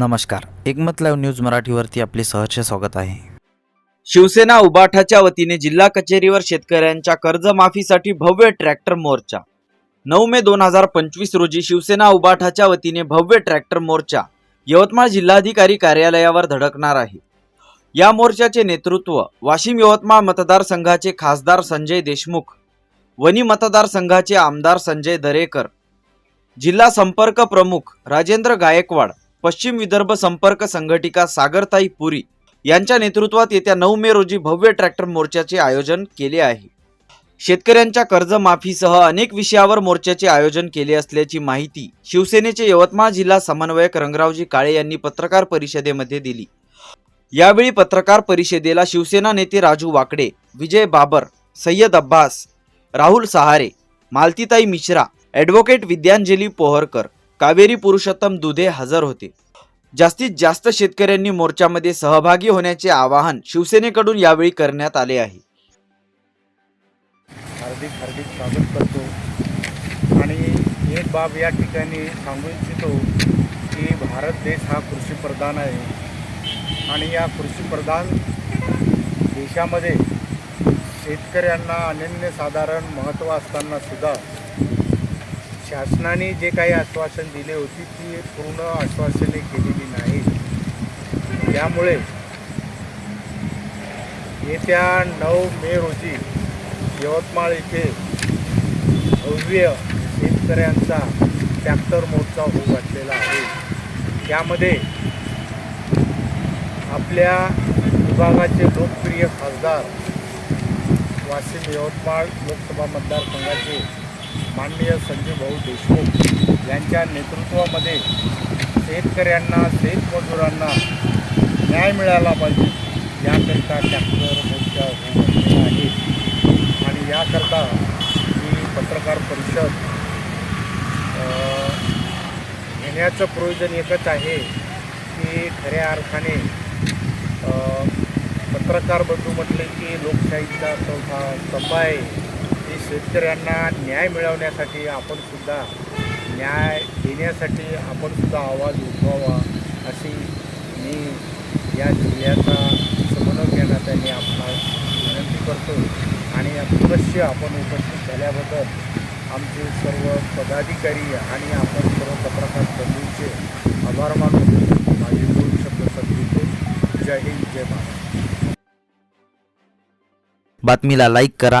नमस्कार. एकमत live news मराठीवरती आपले सहर्ष स्वागत आहे. शिवसेना उबाठाच्या वतीने जिल्हा कचेरीवर शेतकऱ्यांच्या कर्जमाफीसाठी भव्य ट्रॅक्टर मोर्चा. नऊ मे दोन हजार पंचवीस रोजी शिवसेना उबाठाच्या वतीने भव्य ट्रॅक्टर मोर्चा यवतमाळ जिल्हाधिकारी कार्यालयावर धडकणार आहे. या मोर्चाचे नेतृत्व वाशिम यवतमाळ मतदारसंघाचे खासदार संजय देशमुख वनी मतदारसंघाचे आमदार संजय दरेकर जिल्हा संपर्क प्रमुख राजेंद्र गायकवाड पश्चिम विदर्भ संपर्क संघटिका सागरताई पुरी यांच्या नेतृत्वात येत्या नऊ मे रोजी भव्य ट्रॅक्टर मोर्चाचे आयोजन केले आहे. शेतकऱ्यांच्या कर्जमाफीसह अनेक विषयावर मोर्चाचे आयोजन केले असल्याची माहिती शिवसेनेचे यवतमाळ जिल्हा समन्वयक रंगरावजी काळे यांनी पत्रकार परिषदेमध्ये दिली. यावेळी पत्रकार परिषदेला शिवसेना नेते राजू वाकडे विजय बाबर सय्यद अब्बास राहुल सहारे मालतीताई मिश्रा ॲडव्होकेट विद्यांजली पोहरकर कावेरी पुरुषोत्तम दुधे हजर होते. जास्तीत जास्त शेतकऱ्यांनी मोर्चामध्ये सहभागी होण्याचे आवाहन शिवसेनेकडून यावेळी करण्यात आले आहे. हार्दिक हार्दिक स्वागत करतो. आणि एक बाब या ठिकाणी सांगू इच्छितो की भारत देश हा कृषीप्रधान आहे. आणि या कृषीप्रधान देशामध्ये शेतकऱ्यांना अनन्यसाधारण महत्त्व असताना सुद्धा शासनाने जे काही आश्वासन दिले होती ती पूर्ण आश्वासने केलेली नाही. त्यामुळे येत्या नऊ मे रोजी यवतमाळ येथे भव्य शेतकऱ्यांचा ट्रॅक्टर मोर्चा होऊ घातलेला आहे. त्यामध्ये आपल्या विभागाचे लोकप्रिय खासदार वाशिम यवतमाळ लोकसभा मतदारसंघाचे माननीय संजय भाऊ देशमुख यांच्या नेतृत्वामध्ये शेतकऱ्यांना शेतमजुरांना न्याय मिळाला पाहिजे. याकरिता ट्रॅक्टर मोर्चा होऊ आहे. आणि याकरता मी पत्रकार परिषद घेण्याचं प्रयोजन एकच आहे की खऱ्या अर्थाने पत्रकार बंधू म्हटले की लोकशाहीचा चौथा स्तंभ आहे. शेतकऱ्यांना न्याय मिळवण्यासाठी आपण सुद्धा न्याय देण्यासाठी आपण सुद्धा आवाज उठवावा अशी मी या जिल्ह्याचा समन्वय घेण्यासाठी आपणास विनंती करतो. आणि अवश्य आपण उपस्थित झाल्याबद्दल आमचे सर्व पदाधिकारी आणि आपण सर्व पत्रकार बंधूंचे आभार मानतो. माझे दोन शब्द संपवितो. जय हिंद जय महाराष्ट्र बातमीला लाईक करा.